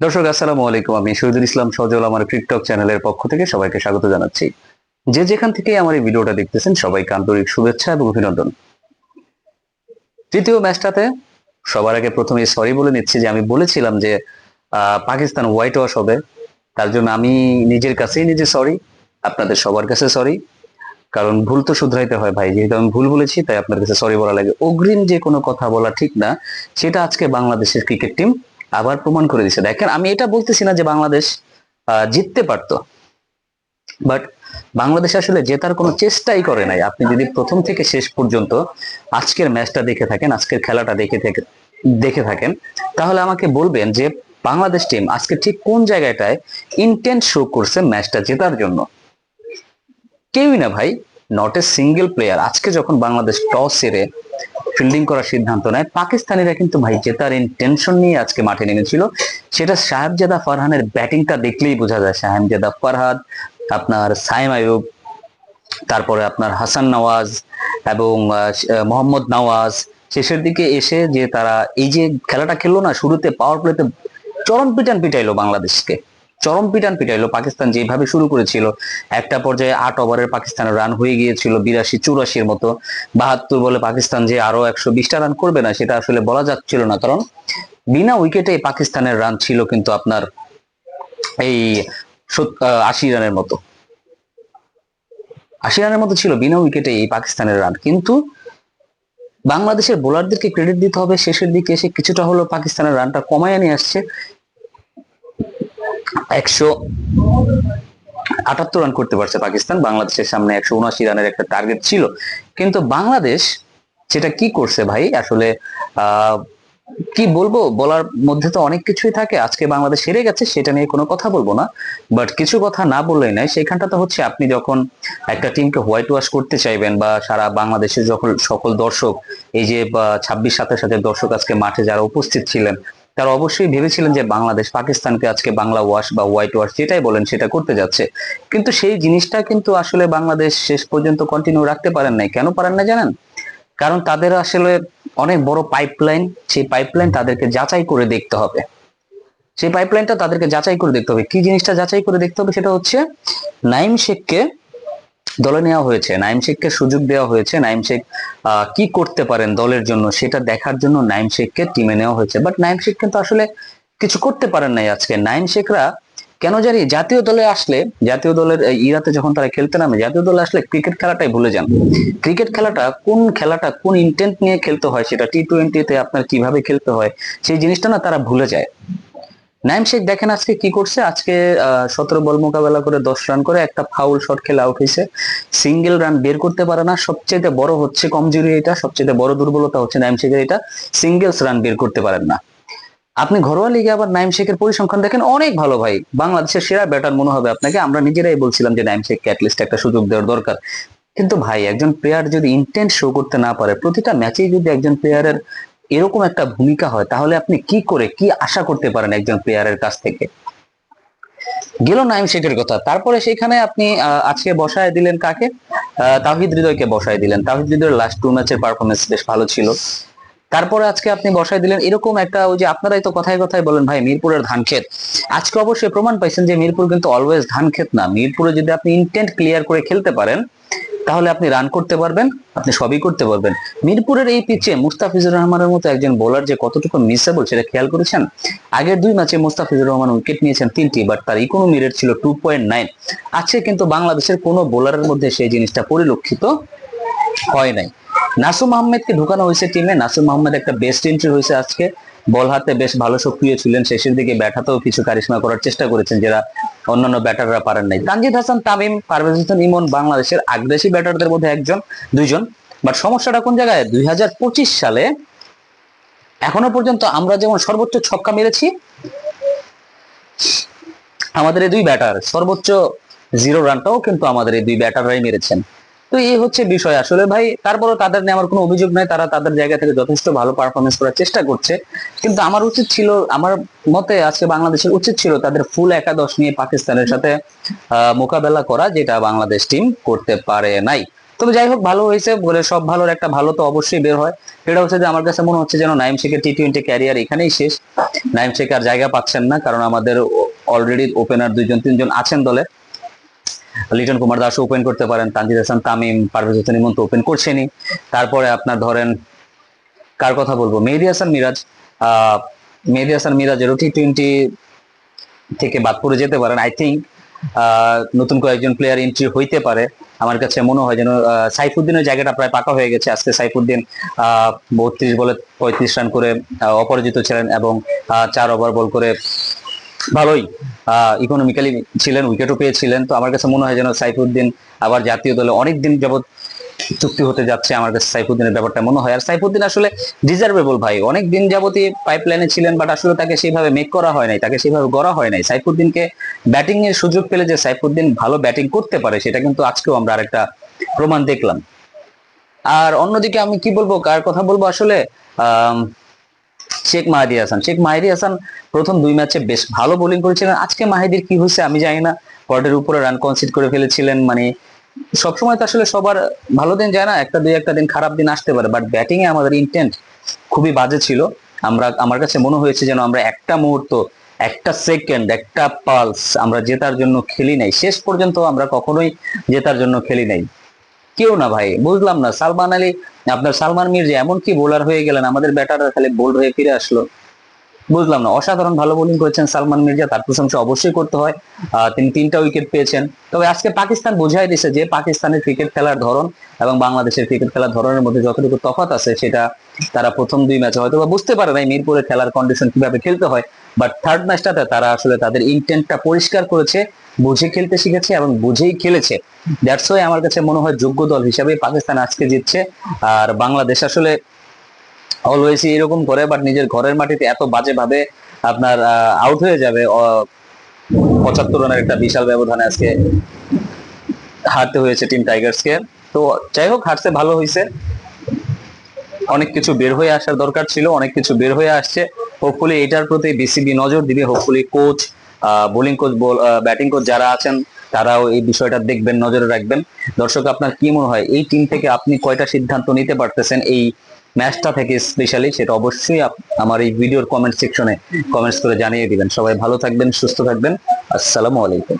দর্শক, আসসালামু আলাইকুম। আমি শহীদুল ইসলাম সজল, আমার টিকটক চ্যানেলের পক্ষ থেকে সবাইকে স্বাগত জানাচ্ছি। যে যেখান থেকে আমার এই ভিডিওটা দেখতেছেন, সবাইকে আন্তরিক শুভেচ্ছা এবং অভিনন্দন। তৃতীয় ম্যাচটাতে সবার আগে প্রথমে সরি বলে নিচ্ছি যে, আমি বলেছিলাম যে পাকিস্তান হোয়াইট ওয়াশ হবে। তার জন্য আমি নিজের কাছেই নিজে সরি আপনাদের সবার কাছে সরি কারণ ভুল তো শুধরাইতে হয় ভাই। যেহেতু আমি ভুল বলেছি, তাই আপনার কাছে সরি বলা লাগে। অগ্রিম যে কোনো কথা বলা ঠিক না, সেটা আজকে বাংলাদেশের ক্রিকেট টিম আবার প্রমাণ করে দিচ্ছে দেখেন, আমি এটা বলতেছি না যে বাংলাদেশ জিততে পারতো। বাট বাংলাদেশ আসলে জেতার কোনো চেষ্টাই করে নাই। আপনি যদি প্রথম থেকে শেষ পর্যন্ত আজকের ম্যাচটা দেখে থাকেন, আজকের খেলাটা দেখে থেকে দেখে থাকেন, তাহলে আমাকে বলবেন যে বাংলাদেশ টিম আজকে ঠিক কোন জায়গাটায় ইন্টেন্ট শো করছে ম্যাচটা জেতার জন্য? কেউই না ভাই নট এ সিঙ্গেল প্লেয়ার আজকে যখন বাংলাদেশ টস সেরে ফিল্ডিং করার সিদ্ধান্ত নেয়। পাকিস্তানিরা কিন্তু ভাই জেতার ইন্টেনশন নিয়ে আজকে মাঠে নেমেছিল। সেটা সাহেবজাদা ফারহানের ব্যাটিংটা দেখলেই বোঝা যায়। সাহেবজাদা ফারহাদ, আপনার সাইম আয়ুব তারপরে আপনার হাসান নওয়াজ এবং মোহাম্মদ নওয়াজ শেষের দিকে এসে যে তারা এই যে খেলাটা খেললো না, শুরুতে পাওয়ার প্লেতে চরম পিটান পিটাইলো বাংলাদেশকে। চরম পিটান পিটাইলো। পাকিস্তান যেভাবে শুরু করেছিল, একটা পর্যায়ে আট ওভারের পাকিস্তানের রান হয়ে গিয়েছিল বিরাশি চুরাশির মতো। বাহাত্তর বলে পাকিস্তান যে আরও একশো বিশটা রান করবে না, সেটা আসলে বলা যাচ্ছিল না। কারণ বিনা উইকেটে পাকিস্তানের রান ছিল কিন্তু আপনার এই আশি রানের মতো। আশি রানের মতো ছিল বিনা উইকেটে এই পাকিস্তানের রান কিন্তু বাংলাদেশের বোলারদেরকে ক্রেডিট দিতে হবে, শেষের দিকে এসে কিছুটা হলো পাকিস্তানের রানটা কমায় নিয়ে আসছে। একশো আটাত্তর রান করতে পারছে পাকিস্তান। বাংলাদেশের সামনে একশো উনআশি রানের একটা টার্গেট ছিল। কিন্তু বাংলাদেশ সেটা কি করছে ভাই? আসলে কি বলব? বলার মধ্যে তো অনেক কিছুই থাকে। আজকে বাংলাদেশ হেরে গেছে, সেটা নিয়ে কোনো কথা বলব না। বাট কিছু কথা না বললেই নাই সেখানটা তো হচ্ছে আপনি যখন একটা টিমকে হোয়াইট ওয়াশ করতে চাইবেন বা সারা বাংলাদেশের যখন সকল দর্শক, এই যে ছাব্বিশ সাতাশ হাজার দর্শক আজকে মাঠে যারা উপস্থিত ছিলেন তারা অবশ্যই ভেবেছিলেন যে বাংলাদেশ পাকিস্তানকে আজকে বাংলা ওয়াশ বা হোয়াইট ওয়াশ যেটাই বলেন সেটা করতে যাচ্ছে। কিন্তু সেই জিনিসটা কিন্তু আসলে বাংলাদেশ শেষ পর্যন্ত কন্টিনিউ রাখতে পারেন নাই। কেন পারেন না জানেন? কারণ তাদের আসলে অনেক বড় পাইপলাইন সেই পাইপলাইন তাদেরকে যাচাই করে দেখতে হবে। সেই পাইপলাইনটা তাদেরকে যাচাই করে দেখতে হবে। কি জিনিসটা যাচাই করে দেখতে হবে সেটা হচ্ছে নাইম শেখকে দলে নেওয়া হয়েছে। নাইম শেখকে সুযোগ দেওয়া হয়েছে। নাইম শেখ কি করতে পারেন দলের জন্য সেটা দেখার জন্য নাইম শেখকে টিমে নেওয়া হয়েছে। বাট নাইম শেখ কিন্তু আসলে কিছু করতে পারেন নাই আজকে। নাইম শেখরা কেন জানি জাতীয় দলে আসলে, জাতীয় দলের ইরাতে যখন তারা খেলতে নামে, জাতীয় দলে আসলে ক্রিকেট খেলাটাই ভুলে যান। ক্রিকেট খেলাটা কোন খেলাটা কোন ইন্টেন্ট নিয়ে খেলতে হয় সেটা টি টোয়েন্টিতে আপনার কীভাবে খেলতে হয়, সেই জিনিসটা না তারা ভুলে যায়। নাইম শেখ, দেখেন আজকে কি করছে? আজকে সতেরো বল মোকাবেলা করে দশ রান করে একটা ফাউল শট খেলে আউট হয়েছে। সিঙ্গেল রান বের করতে পারে না। সবচেয়ে বড় হচ্ছে কমজোরি এটা সবচেয়ে বড় দুর্বলতা হচ্ছে নাইম শেখের এটা। সিঙ্গেলস রান বের করতে পারেন না। আপনি ঘরোয়া লিগে আবার নাইম শেখের পরিসংখ্যান দেখেন, অনেক ভালো ভাই। বাংলাদেশের সেরা ব্যাটার মনে হবে আপনাকে। আমরা নিজেরাই বলছিলাম যে নাইম শেখকে অ্যাটলিস্ট একটা সুযোগ দেওয়ার দরকার। কিন্তু ভাই, একজন প্লেয়ার যদি ইন্টেন্ট শো করতে না পারে, প্রতিটা ম্যাচেই যদি একজন প্লেয়ারের এরকম একটা ভূমিকা হয়, তাহলে আপনি কি করে, কি আশা করতে পারেন একজন প্লেয়ারের কাছ থেকে? গেল নাইম শেখের কথা। তারপরে সেখানে আপনি আজকে বসায় দিলেন কাকে? তাহিদ হৃদয়কে বসায় দিলেন। তাহিদ হৃদয়ের লাস্ট টু ম্যাচের পারফরমেন্স বেশ ভালো ছিল। তারপরে আজকে আপনি বসায় দিলেন এরকম একটা, ওই যে আপনারাই তো কথায় কথায় বলেন, ভাই, মিরপুরের ধান ক্ষেত আজকে অবশ্যই প্রমাণ পাইছেন যে মিরপুর কিন্তু অলওয়েজ ধান ক্ষেত না। মিরপুরে যদি আপনি ইন্টেন্ট ক্লিয়ার করে খেলতে পারেন তাহলে আপনি রান করতে পারবেন, আপনি সবই করতে পারবেন। মিরপুরের এই পিচে মুস্তাফিজুর রহমানের মতো একজন বোলার যে কতটুকু মিসেবল সেটা খেয়াল করেছেন? আগের দুই ম্যাচে মুস্তাফিজুর রহমান উইকেট নিয়েছেন তিনটি বাট তার ইকোনমি রেট ছিল টু পয়েন্ট নাইন আজকে কিন্তু বাংলাদেশের কোনো বোলারের মধ্যে সেই জিনিসটা পরিলক্ষিত হয় নাই। নাসুম আহমেদকে ঢুকানো হয়েছে টিমে নাসুম আহমেদ একটা বেস্ট এন্ট্রি হয়েছে আজকে। বল হাতে বেশ ভালো সক্রিয় ছিলেন, শেষের দিকে ব্যাট হাতেও কিছু কারিশমা করার চেষ্টা করেছেন, যারা অন্যান্য ব্যাটাররা পারেন নাই। তানজিদ হাসান, তামিম, পারভেজ হোসেন, ইমন বাংলাদেশের আগ্রাসী ব্যাটারদের মধ্যে একজন, দুইজন। বাট সমস্যাটা কোন জায়গায়? দুই হাজার পঁচিশ সালে এখনও পর্যন্ত আমরা যেমন সর্বোচ্চ ছক্কা মেরেছি, আমাদের এই দুই ব্যাটার সর্বোচ্চ জিরো রানটাও কিন্তু আমাদের এই দুই ব্যাটাররাই মেরেছেন। তো এই হচ্ছে বিষয়। আসলে ভাই তারপরে তাদের নিয়ে আমার কোনো অভিযোগ নাই, তারা তাদের জায়গা থেকে যথেষ্ট ভালো পারফরমেন্স করার চেষ্টা করছে। কিন্তু আমার উচিত ছিল, আমার মতে আজকে বাংলাদেশের উচিত ছিল তাদের ফুল একাদশ নিয়ে পাকিস্তানের সাথে মোকাবেলা করা, যেটা বাংলাদেশ টিম করতে পারে নাই। তবে যাই হোক, ভালো হয়েছে, বলে সব ভালোর একটা ভালো তো অবশ্যই বের হয়। সেটা হচ্ছে যে আমার কাছে মনে হচ্ছে যেন নাইম শেখের টি টোয়েন্টি ক্যারিয়ার এখানেই শেষ। নাইম শেখ আর জায়গা পাচ্ছেন না, কারণ আমাদের অলরেডি ওপেনার দুইজন, তিনজন আছেন দলে। লিটন কুমার দাস ওপেন করতে পারেন, তানজিদ হাসান, তামিম, পারভেজ হোসেন ইমন তো ওপেন করছেনই। তারপরে আপনার ধরেন, কার কথা বলব? মেহেদি হাসান মিরাজ। মেহেদি হাসান মিরাজেরও টি টোয়েন্টি থেকে বাদ পড়ে যেতে পারেন আই থিঙ্ক নতুন কয়েকজন প্লেয়ার এন্ট্রি হইতে পারে। আমার কাছে মনে হয় যেন সাইফুদ্দিনের জায়গাটা প্রায় পাকা হয়ে গেছে। আজকে সাইফুদ্দিন বত্রিশ বলে পঁয়ত্রিশ রান করে অপরাজিত ছিলেন এবং চার ওভার বল করে ভালোই। ইকোনমিক্যালি ছিলেন উইকেটও পেয়েছিলেন। তো আমার কাছে মনে হয় যেন সাইফুদ্দিন আবার জাতীয় দলে অনেক দিন যাবত চুক্তি হতে যাচ্ছে। আমার কাছে সাইফুদ্দিনের ব্যাপারটা মনে হয়। আর সাইফুদ্দিন আসলে ডিজার্ভেবল ভাই। অনেক দিন যাবতই পাইপলাইনে ছিলেন বাট আসলে তাকে সেইভাবে মেক করা হয় নাই তাকে সেইভাবে গড়া হয় নাই। সাইফুদ্দিনকে ব্যাটিং এর সুযোগ পেলে যে সাইফুদ্দিন ভালো ব্যাটিং করতে পারে সেটা কিন্তু আজকেও আমরা আরেকটা প্রমাণ দেখলাম। আর অন্যদিকে আমি কি বলব কার কথা বলব আসলে? আম, শেখ মাহাদি হাসান। শেখ মাহিদি হাসান প্রথম দুই ম্যাচে বেশ ভালো বোলিং করেছিলেন। আজকে মাহিদির কি হয়েছে আমি জানি না। পটের উপরে রান কনসিড করে ফেলেছিলেন। মানে সবসময় তো আসলে সবার ভালো দিন যায় না, একটা দুই একটা দিন খারাপ দিন আসতে পারে। বাট ব্যাটিং এ আমাদের ইন্টেন্ট খুবই বাজে ছিল। আমরা, আমার কাছে মনে হয়েছে যেন আমরা একটা মুহূর্ত, একটা সেকেন্ড একটা পালস আমরা জেতার জন্য খেলি নাই। শেষ পর্যন্ত আমরা কখনোই জেতার জন্য খেলি নাই। কেউ না ভাই, বুঝলাম না। সালমান আলী, আপনার সালমান মির্জা এমন কি বোলার হয়ে গেলেন, আমাদের ব্যাটাররা খালি বোল্ড হয়ে ফিরে আসলো। বুঝলাম না, অসাধারণ ভালো বোলিং করেছেন সালমান মির্জা তার প্রশংসা অবশ্যই করতে হয়। তিনি তিনটা উইকেট পেয়েছেন। তবে আজকে পাকিস্তান বোঝাই দিছে যে, পাকিস্তানের ক্রিকেট খেলার ধরন এবং বাংলাদেশের ক্রিকেট খেলার ধরনের মধ্যে যতটুকু তফাৎ আছে, সেটা তারা প্রথম দুই ম্যাচে হয়তো বা বুঝতে পারে নাই মিরপুরে খেলার কন্ডিশন কীভাবে খেলতে হয়। বাট থার্ড ম্যাচটাতে তারা আসলে তাদের ইন্টেন্টটা পরিষ্কার করেছে, বুঝে খেলতে শিখেছে এবং বুঝেই খেলেছে। দ্যাটস ওয়াই আমার কাছে মনে হয় যোগ্য দল হিসাবে পাকিস্তান আজকে জিতছে। আর বাংলাদেশ আসলে অলওয়েজ এরকম করে বাট নিজের ঘরের মাটিতে এত বাজে ভাবে আপনার আউট হয়ে যাবে পঁচাত্তর রানের একটা বিশাল ব্যবধানে আজকে হারতে হয়েছে টিম টাইগার্সকে তো যাই হোক, হারতে ভালো হয়েছে অনেক কিছু বের হয়ে আসার দরকার ছিল, অনেক কিছু বের হয়ে আসছে। হোপফুলি এটার প্রতি বিসিবি নজর দিবে। Hopefully coach bowling coach batting coach যারা আছেন, তারাও এই বিষয়টা দেখবেন, নজরে রাখবেন। দর্শক, আপনার কি মনে হয়? এই টিম থেকে আপনি কয়টা সিদ্ধান্ত নিতে পারতেছেন? এই ম্যাচটা থেকে স্পেশালি সেটা অবশ্যই আমার এই ভিডিওর কমেন্ট সেকশনে কমেন্টস করে জানিয়ে দিবেন। সবাই ভালো থাকবেন, সুস্থ থাকবেন। আসসালামু আলাইকুম।